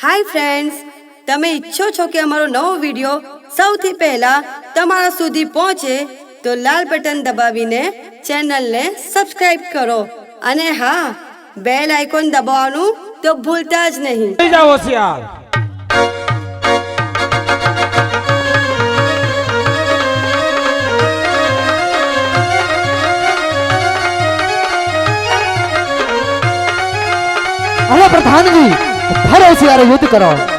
Hi friends તમે ઈચ્છો છો કે અમારો નવો વીડિયો સૌથી પહેલા તમારા સુધી પહોંચે તો લાલ બટન દબાવીને ચેનલને સબસ્ક્રાઇબ કરો. અને હા બેલ આઇકોન દબાવવાનું તો ભૂલતા જ નહીં. જાઓ હોશિયાર. હવે પ્રધાનજી. ફરે ત્યારે યુદ્ધ કરો.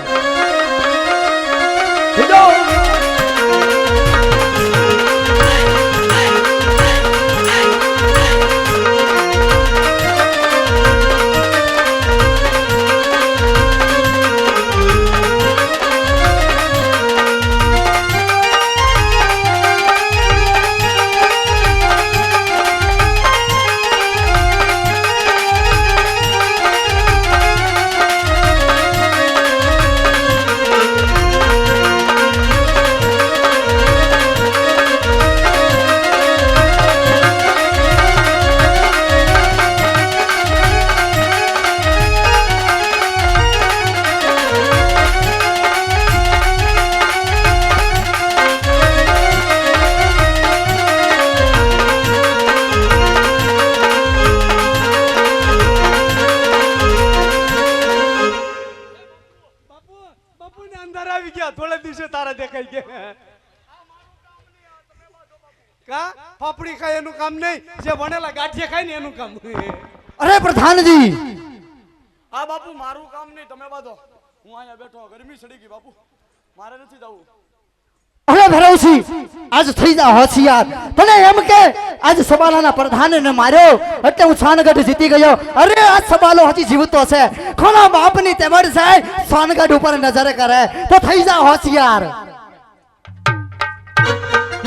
સબાલાના પ્રધાનને માર્યો એટલે હું સાનગઢ જીતી ગયો. અરે આજ સબાલો હજી જીવતો છે. કોના બાપની તેવડ છે સાનગઢ ઉપર નજર કરે. તો થઈ જા હોશિયાર.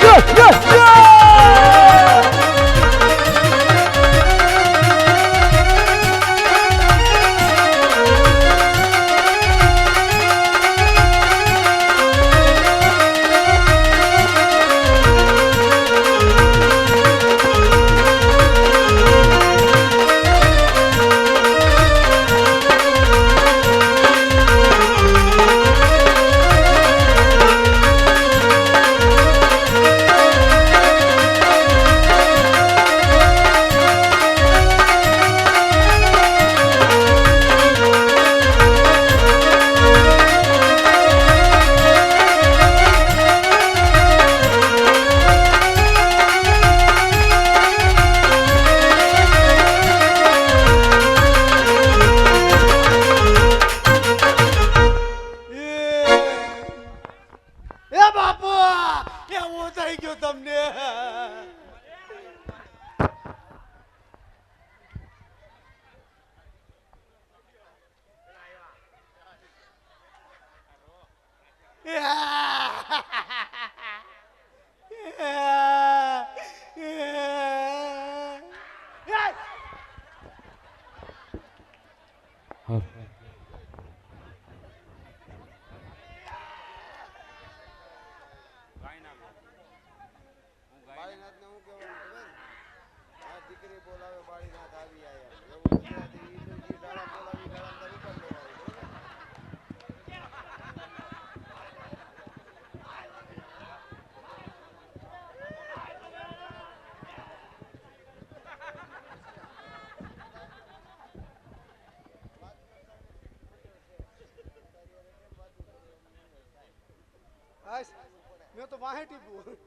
યો, યો, યો! હાશ, મેં તો વાહે ટીપ્યું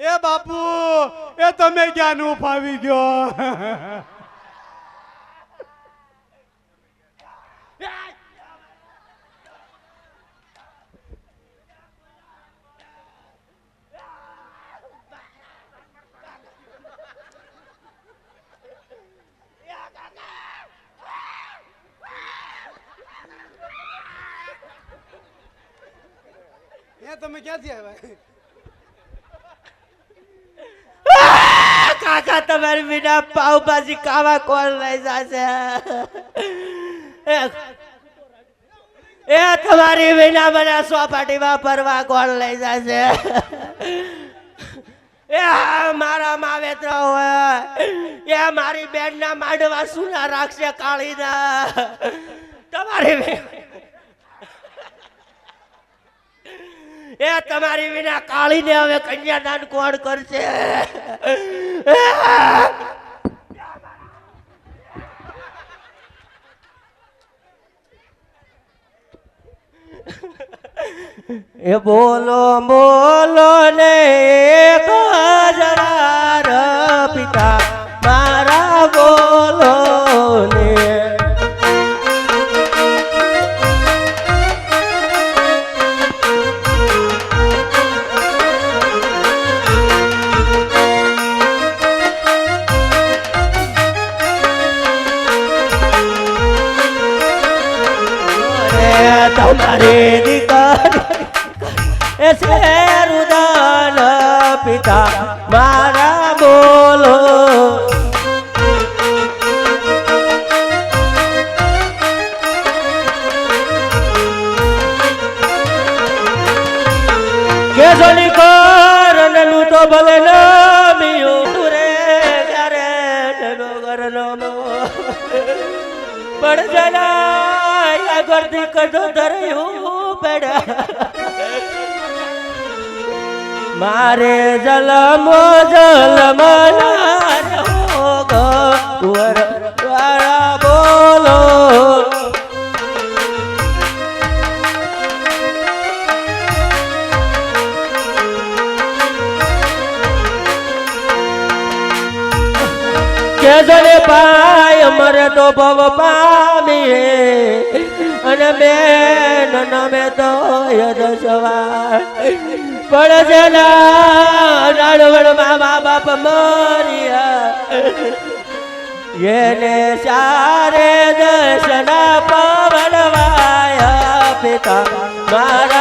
એ બાપુ એ તમે ક્યાં નું ફાવી ગયો એ તમે ક્યાંથી આવ્યા કાકા તમારી વિના પાવભાજી ખાવા કોણ લઈ જશે? એ તમારી વિના મને સોપાટીમાં ફરવા કોણ લઈ જશે? એ મારા માવેત્ર હોય. એ, મારી બેનના માંડવા સુના રાખશે કાળીના. તમારી એ, તમારી વિના કાળીને હવે કન્યાદાન કોણ કરશે? એ બોલો બોલો ને હજાર પિતા મારા બોલો રે તમારી દીકરી એ છે રુદન પિતા, મારા બોલો. કે જોની કર નનું તો ભલે ના મિયું રે ત્યારે ઘરનો પણ જના આગળથી કદો ધર્યું પડા મારે જલમ જલમ વાળા બોલો. કે જને પાય મરે તો ભવ પામી અને બેન નમે તો યદ સવાર. પણ જેના નાનવડમાં મા બાપ મરિયા. એને સારે દર્શન પવનવાયા પિતા. મારા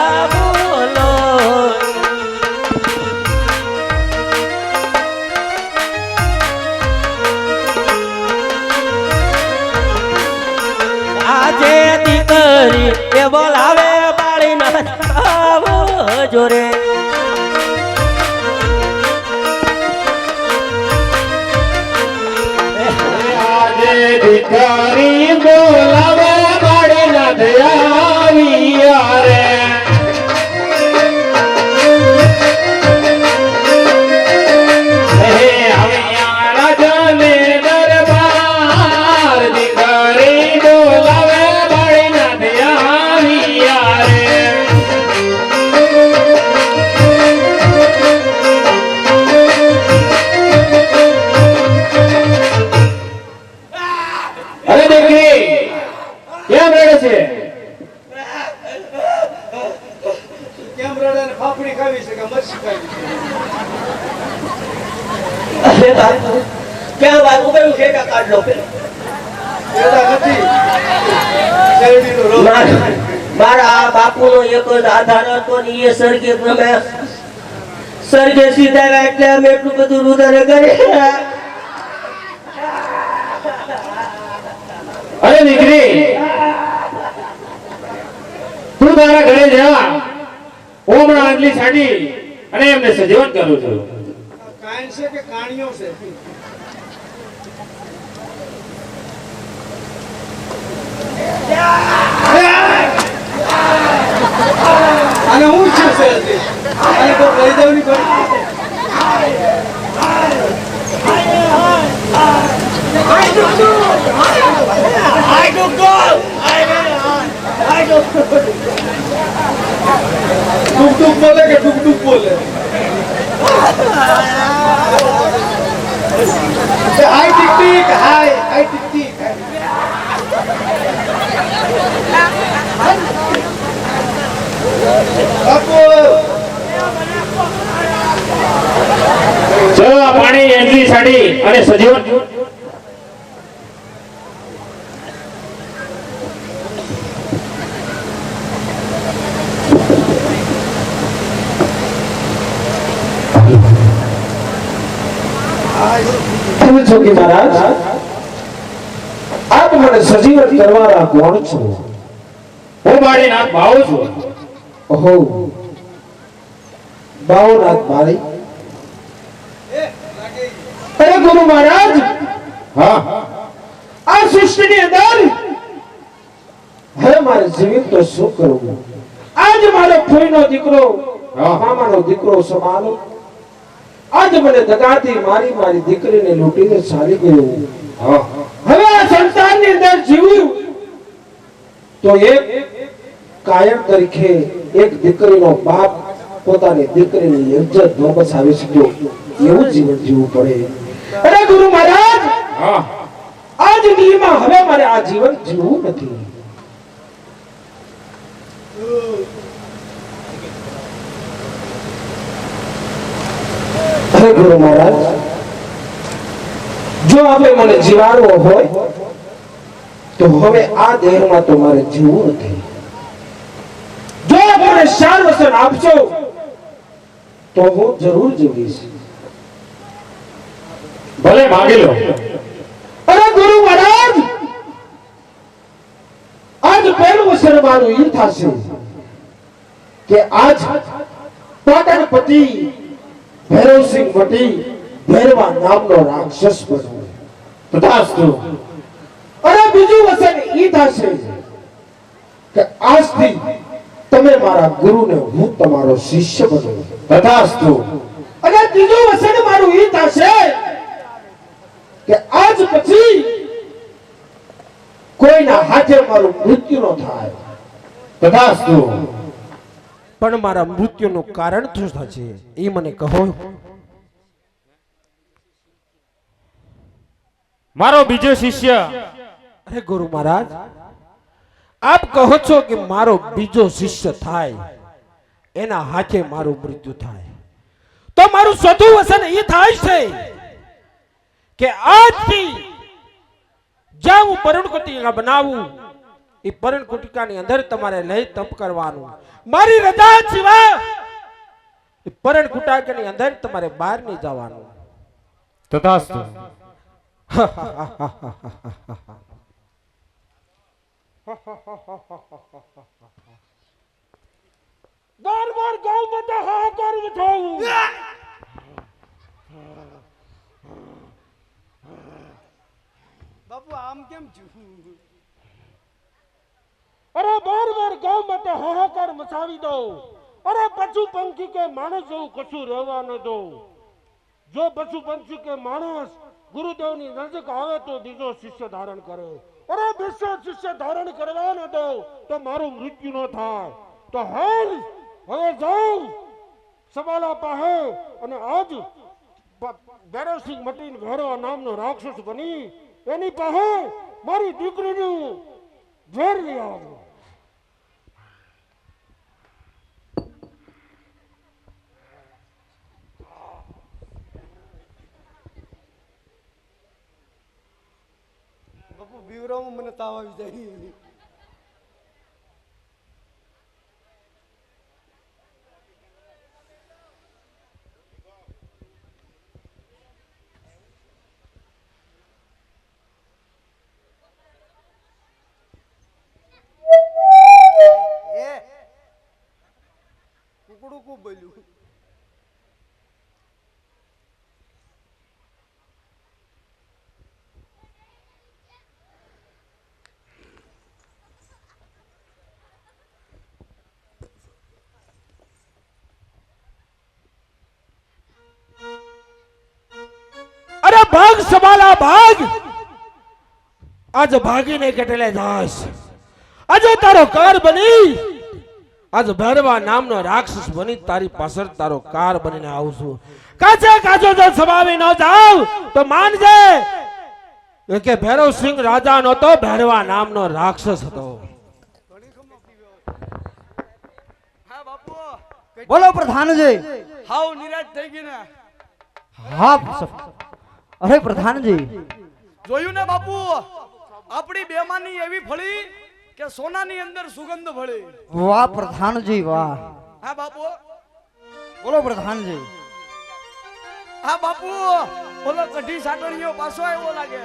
બોલાવે બાળી ના જોરે. એક આધાર હતો ને એ સરગે તમે સરગે સીધા એટલે અમે એટલું બધું રુદન કરી અરે દીકરી તું તારા ઘરે જા હું હમણાં આટલી છાડી અને એમને સજીવન કરું છું. કાન છે કે કાણીઓ છે? હું શું છે હજી? અને કોઈ લઈ જવાની કોઈ ટુક ટુક બોલે કે ટુક ટુક ચલો આ પાણી એન્ટ્રી સાડી અને સજીવન. કે મહારાજ? આપ મને સજીવન કરવાના કોણ છો? હું મારી નાથ ભાવું છું. ઓહો. બાવનાથ મારી. અરે ગુરુ મહારાજ. હા. આ સૃષ્ટિની અંદર હવે મારે જીવિત તો શું કરવું. આજ મારો ફોઈનો દીકરો. મામાનો દીકરો સમાનો આજ મને દગાથી મારી મારી દીકરીને લૂંટીને ચાલી ગયો. હા. હવે આ સંસારની અંદર જીવ્યું તો એક કાયમ તરીકે એક દીકરીનો બાપ પોતાની દીકરીની ઇજ્જત ન બસાવી શક્યો. એવું જીવન જીવવું પડે. અરે ગુરુ મહારાજ! આ જિંદગીમાં હવે મારે આ જીવન જીવવું નથી. હે ગુરુ મહારાજ જો આપણે મને જીવાડવો હોય તો હવે આ દેહમાં તો મારે જીવવું નથી. મને શાર વસન આપજો તો હું જરૂર જીવીશ. ભલે માગી લો. અરે ગુરુ મહારાજ આજ પહેલું વસન મારું એ થશે કે આજ પાટણપતિ ભૈરવસિંહ વટી ભૈરવા નામનો રાક્ષસ બનવું તથાસ્તુ. અરે બીજું વસન ઈ થશે કે આજથી તમે મારા ગુરુને હું તમારો શિષ્ય બનવું તથાસ્તુ અને ત્રીજું વચન મારું હિત હશે કે આજ પછી કોઈના હાથે મારું મૃત્યુ ન થાય. તથાસ્તુ પણ મારા મૃત્યુનું કારણ શું થશે એ મને કહો. મારો બીજો શિષ્ય. અરે ગુરુ મહારાજ આપ કહો છો કે મારો બીજો શિષ્ય થાય એના હાથે મારું મૃત્યુ થાય. તો મારું ચોથું વસન એ થાય છે કે આજથી જ્યાં હું પરુણકુટિકા બનાવું એ પરુણકુટિકાની અંદર તમારે લઈ તપ કરવાનું. મારી રજા સિવાય એ પરુણકુટિકાની અંદર તમારે બહાર નહીં જવાનું. તથાસ્તુ. બાર ગૌ માતા હા કરું છું બાપુ આમ કેમ છું? અરે બાર બાર ગૌ માતા હાહાકાર મચાવી દો અરે પશુ પંખી કે માણસ જેવું કશું રહેવા ન દો જો પશુ પંખી કે માણસ ગુરુદેવની નજીક આવે તો બીજો શિષ્ય ધારણ કરે. અરે બીજો શિષ્ય ધારણ કરવા ન દો, તો મારું મૃત્યુ ન થાય. તો હાલ, હવે જાઉં સવાલા પાસે અને આજ ભૈરવસિંહ મટીન ભૈરવ નામનો રાક્ષસ બની, એની પાસે મારી દીકરીનું ઝેર લઈ આવજો. બાપુ બીવરામાં મને તાવ આવી જાય. એ કુકડું ખૂબ ભાગ સવાલા ભાગ આજ ભાગીને કેટલે દાસ? આજે તારો કાર બની. આજ ભરવા નામનો રાક્ષસ બની તારી પાછળ તારો કાર બનીને આવું છું. કાચે કાચો જો સમાવી ન જાવ તો માનજે. કે ભૈરવ સિંહ રાજા નહોતો ભૈરવા નામનો રાક્ષસ હતો. બોલો પ્રધાનજી. હાવ નિરાશ થઈ ગઈ ને. હા અરે પ્રધાનજી. જોયું ને બાપુ? આપણી બેમાની એવી ફળી કે સોનાની અંદર સુગંધ ભળી. વાહ પ્રધાનજી વાહ. હા બાપુ. બોલો પ્રધાનજી. હા બાપુ. બોલો કઢી સાટણીયો પાછો આવ્યો લાગે.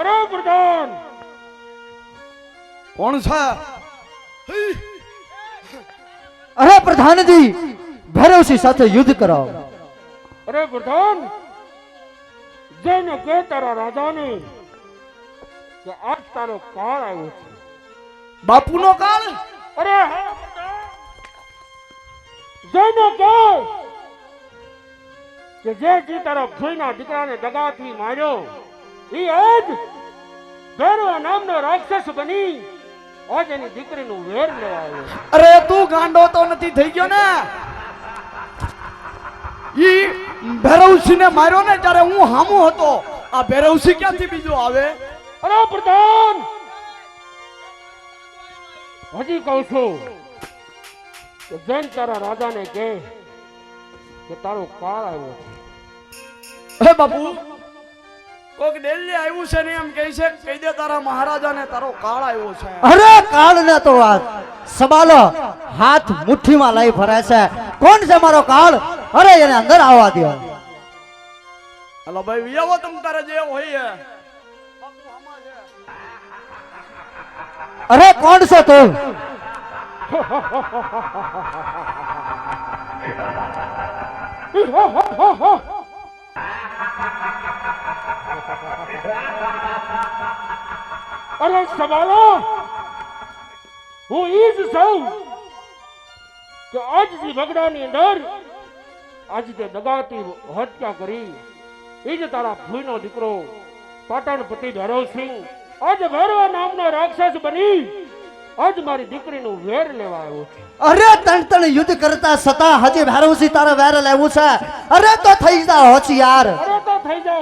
અરે પ્રધાન કોણ છે? અરે પ્રધાનજી ભૈરવસિંહ સાથે યુદ્ધ કરાવો. અરે પ્રધાન જેને કે તારા રાજાને કે આજ તારો કાળ આવ્યો છે. બાપુનો કાળ? અરે જેને કે કે જે જી તારા ભૂઈના દીકરાને દગાથી માર્યો. એ આજ ભૈરવ નામનો રાક્ષસ બની આજ એની દીકરીનું વેર લેવા આવ્યો અરે તું ગાંડો તો નથી થઈ ગયો ને? ઈ ભૈરવસિંહ ને માર્યો ને ત્યારે હું હામો હતો. આ ભૈરવસિંહ ક્યાંથી બીજો આવે? અરે પ્રધાન! હજી કહું છું કે જૈન તારા રાજાને કે તારો કાળ આવ્યો છે. હે બાપુ કોક ડેલી આવ્યું છે ને એમ કહે છે કહી દે તારા મહારાજાને તારો કાળ આવ્યો છે. અરે કાળ ને તો વાત. સબાલો હાથ મુઠ્ઠીમાં લઈ ફરે છે. કોણ છે મારો કાળ? અરે એને અંદર આવવા દો હલો ભાઈ વિયાવો તમ તારે જે હોય અરે કોણ છો તું અરે કોણ છે તું? અરે સવાલો હું ઈ જ છું કે આજ જે બગડાની અંદર આજ તે દગાતી હત્યા કરી એ જ તારા ભૂઈનો દીકરો પાટણપતિ ભૈરવસિંહ આજ ભૈરવ નામનો રાક્ષસ બની આજ મારી દીકરીનું વેર લેવા આવ્યો છે અરે તણ તણ યુદ્ધ કરતા સતા હજી ભૈરવસિંહ તારા વેર લેવું છે. અરે તો થઈ જા હોશિયાર. અરે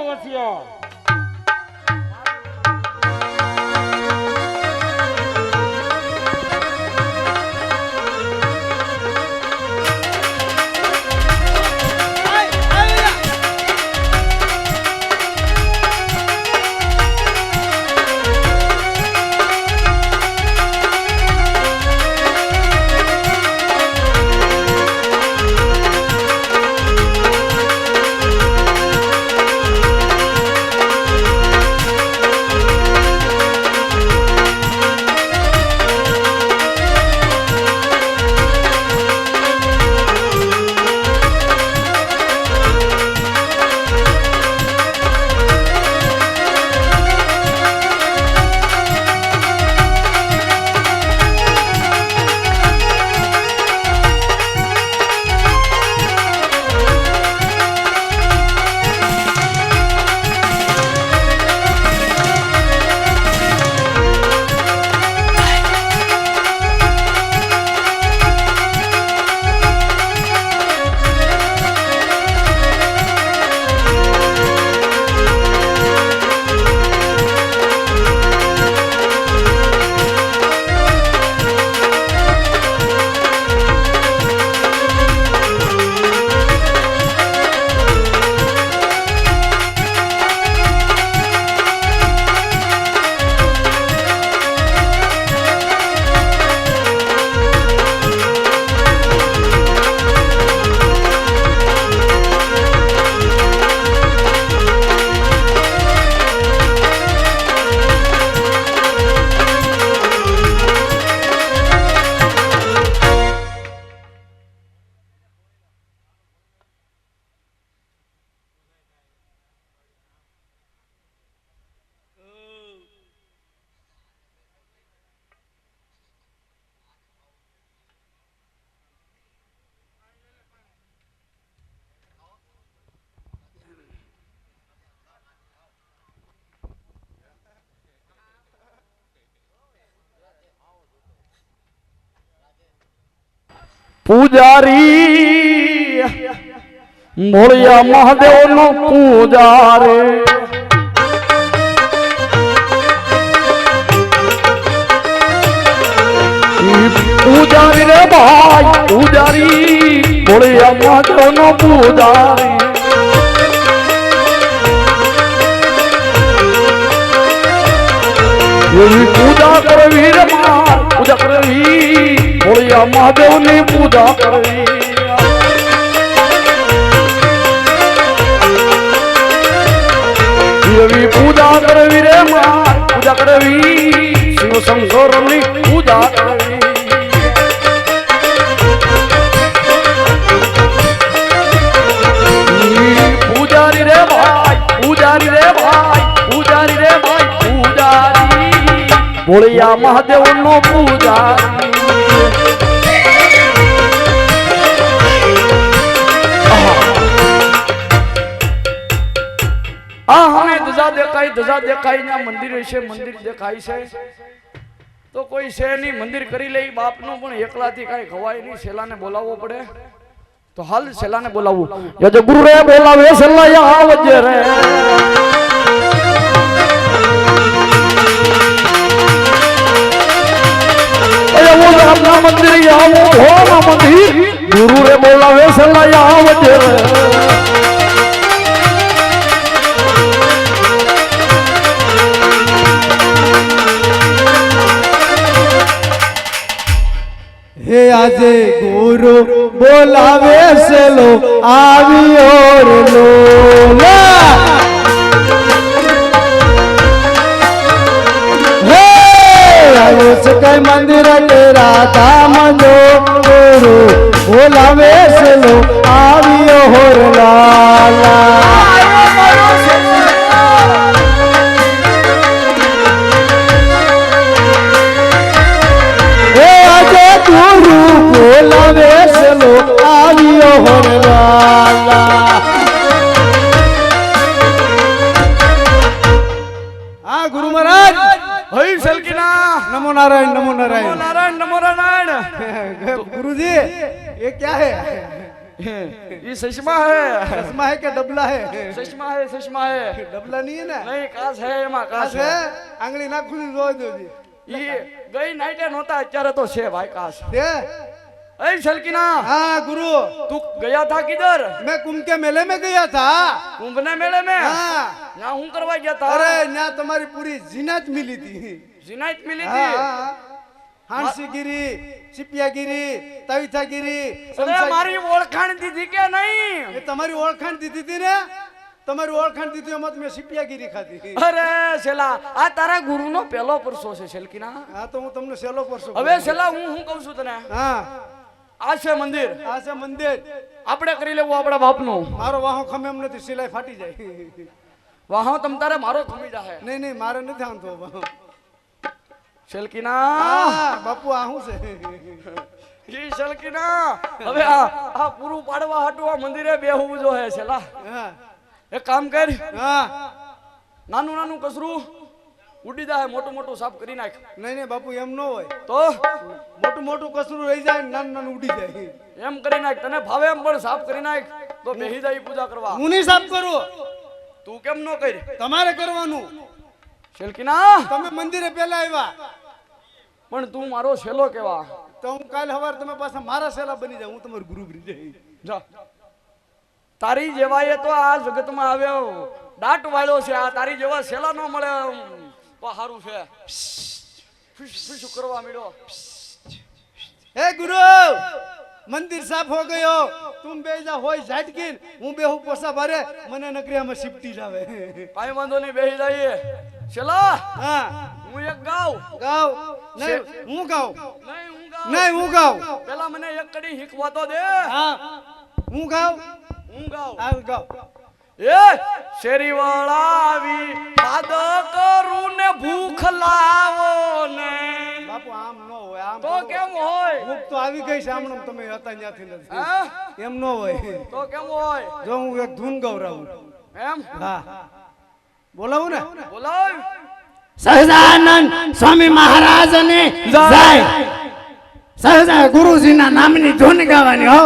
તો પૂજારી મોળિયા મહાદેવ નો પૂજારે પૂજારી રે ભાઈ, પૂજારી મોળિયા મહાદેવ નો પૂજારી પૂજા કરવી રે ભોળિયા મહાદેવની પૂજા કરી એવી પૂજા કરવી રે માર પૂજા કરવી. શિવ શંકરની પૂજા કરવી. પૂજારી રે ભાઈ પૂજારી રે ભાઈ પૂજારી રે ભાઈ પૂજારી. ભોળિયા મહાદેવ નો પૂજારી. દેખાય, ધજા દેખાય ના મંદિર છે મંદિર દેખાય છે. તો કોઈ છે નહીં મંદિર કરી લે બાપનું પણ એકલાથી કાંઈ ખવાય નહીં શેલાને બોલાવવો પડે. તો હાલ શેલાને બોલાવવું યજ ગુરુ રે બોલાવે શેલા આવજે રે. મંદિર આવો, હો મંદિર ગુરુ રે બોલાવે શેલા આવજે રે. આજે ગુરુ બોલાવે છે લો આવી ઓર લોલા. કઈ મંદિર તેરા ધામ જો ગુરુ બોલાવે છે લો આવી ઓર લાલા. બોલાવે છે લો આવ્યો રે લાલા હા ગુરુ મહારાજ હઈ સલકીના નમો નારાયણ નમો નમો નારાયણ નારાયણ નમો નારાયણ गुरुजी ये क्या है ये सचमा है चश्मा है क्या डबला है सचमा है सचमा है डबला नहीं है ना નહીં કાચ હે એમાં કાચ काश है હે आंगली ना खुली रो दो जी ઈ ગઈ નાઈટે નહોતા અત્યારે તો છે ભાઈ કાચ दे એ સલકીના हाँ गुरु તું ગયા था किधर मैं कुंभ के मेले में गया था कुंभ ने मेले में हाँ यहाँ हूँ करवा गया था अरे यहाँ तुम्हारी पूरी जीनत मिली थी जिनाइत मिली हाँ, थी हाँ, हांसी गिरी सिपिया गिरी तविथा गिरी અરે समसा- મારી ઓળખાણ દીધી કે નહીં ये तुम्हारी ओळखाण दी थी ने તમારી ઓળખાણ દીધી એમાં મેં સિપિયાગીરી ખાધી અરે શેલા આ તારા ગુરુનો પહેલો પરસો છે શેલકીના હા તો હું તમને સેલો પરસો હવે શેલા હું હું કહું છું તને હા આ છે મંદિર. આ છે મંદિર. આપણે કરી લેવું આપણા બાપનું. મારો વાહો ખમે એમ નથી સિલાઈ ફાટી જાય. વાહો તમ તારે મારો ખમી જાય નહીં નહીં મારે નથી આમતો શેલકીના. બાપુ આ શું છે? ઈ શેલકીના. હવે આ આ પૂરું પાડવા હાટું આ મંદિરે બેહવું જોઈએ છેલા એક કામ કર. હા. નાનું નાનું કસરું. ઉડી જાય મોટું મોટું સાફ કરી નાખ. નહીં નહીં બાપુ એમ ન હોય. તો? મોટું મોટું કસરું રહી જાય નાન નાનું ઉડી જાય. એમ કરી નાખ તને ભાવે એમ પણ સાફ કરી નાખ. તો બેહી જાય પૂજા કરવા. હું નહીં સાફ કરું. તું કેમ ન કરી? તમારે કરવાનું. શેલકીના? તમે મંદિરે પહેલા આવ્યા. પણ તું મારો શેલો કેવા? તો હું કાલે સવારે તમે પાછા મારા સેલા બની જાય હું તમારું ગુરુ બની જઈ જા. તારી જેવાએ તો આ જગતમાં આવ્યો. દાટ વાળ્યો છે આ તારી જેવા સેલા ન મળે સારું છે. ફીસ કરવા મળ્યો હે ગુરુ મંદિર સાફ હો ગયો. તું બે જા હોય ઝાટકીન હું બેહું પોસા ભરે. મને નકરીયામાં સિપટી જાવે કાંઈ વાંધો નહીં બેસી જઈએ. ચલો હા. હું એક ગાઉં. ગાવ નહીં હું ગાવ નહીં હું ગાઉં. હું ગાવ પેલા મને એક કડી શીખવા તો દે. હા. હું ગાવ હું ગાઉં. આ ગાવ એ શેરીવાળા આવી ખાદ કરું ને ભૂખ લાવો ને. બાપુ આમ ન હોય આમ તો કેમ હોય? ભૂખ તો આવી ગઈ છે આમણમ તમે હતા ત્યાંથી નથી. એમ ન હોય. તો કેમ હોય? જો હું એક ધૂન ગવરાવું એમ? હા. બોલાવું ને? બોલાવ. સહજાનંદ સ્વામી મહારાજને જય. સહજા ગુરુજીના નામની ધૂન ગાવાની હો.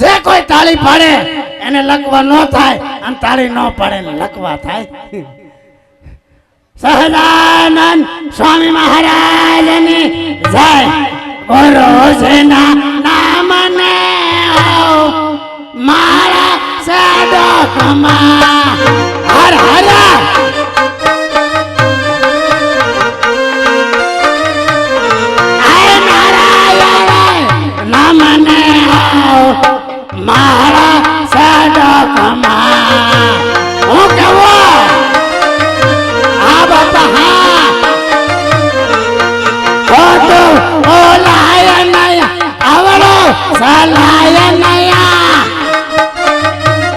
જે કોઈ તાળી પાડે એને લખવા ન થાય અને તાળી ન પડે ને લખવા થાય. સહજાનંદ સ્વામી મહારાજની જય. ગુરુજીના નામને હો મારા સાધકમાં હર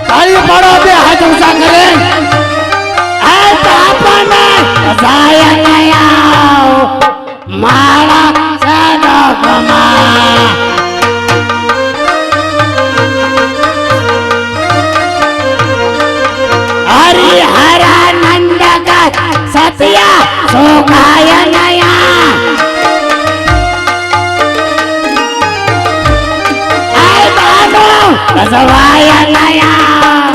તાળી પાડો બે હાથ ઊંચા કરે. આ તાપને જાય નયા મારા સુખાય નયા રસવાય નયા.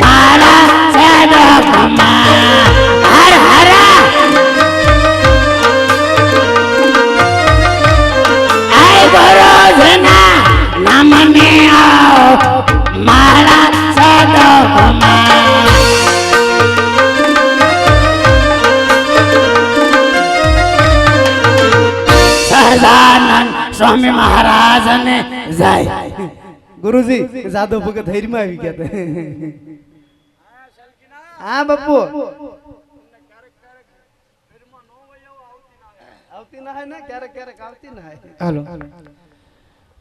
મારા સડકમાં હર હરા. આય ગોરોજના નામને આવો. મારા સડકમાં સહજાનંદ સ્વામી મહારાજને જય. ગુરુજી જાદવ ભગત હૈરમાં આવી ગયા હા બાપુ.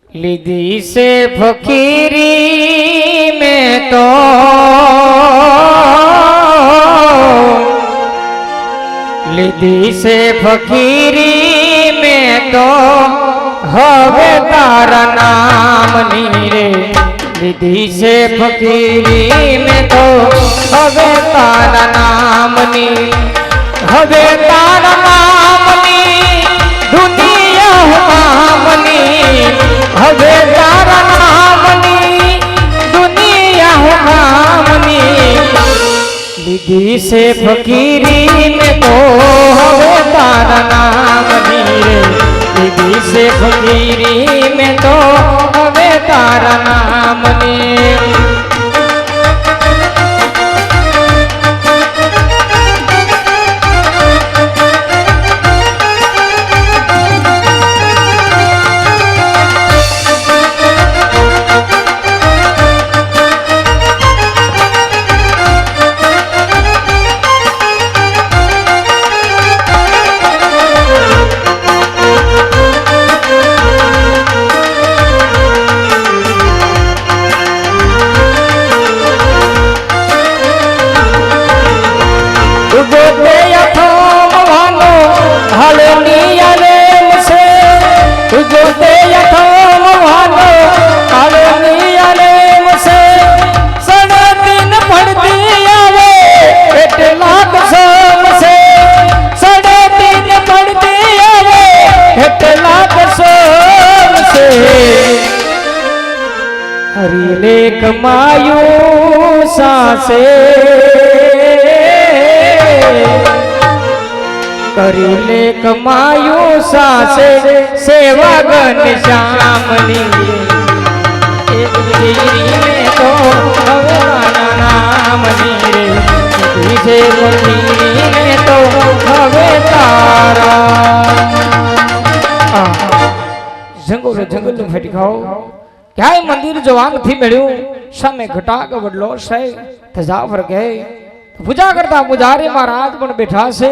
લીધી છે ફકીરી મેં તો. લીધી છે ફકીરી મેં હવે તારા નામની રે લીધી છે ફકીરી મેં તો. હવે તારા નામની, હવે તારા નામની દુનિયા નામની હવે તારા નામની દુનિયા નામની લીધી છે ફકીરી ને તો. હવે તારા નામની રે લીધી છે ફકીરી મેં તો હવે તારા નામની કમાયું કર્યું લે કમાયું સાસે સેવા ગન શ્યામની તો મારા નામની રે બીજે પત્નીને તો હવે જંગલ જંગલ ફેટી ખાઓ. ક્યાંય મંદિર જવા નથી મળ્યું? સામે ઘટાક વડલો છે ધજા ફરકે પૂજા કરતા પૂજારી મહારાજ પણ બેઠા છે.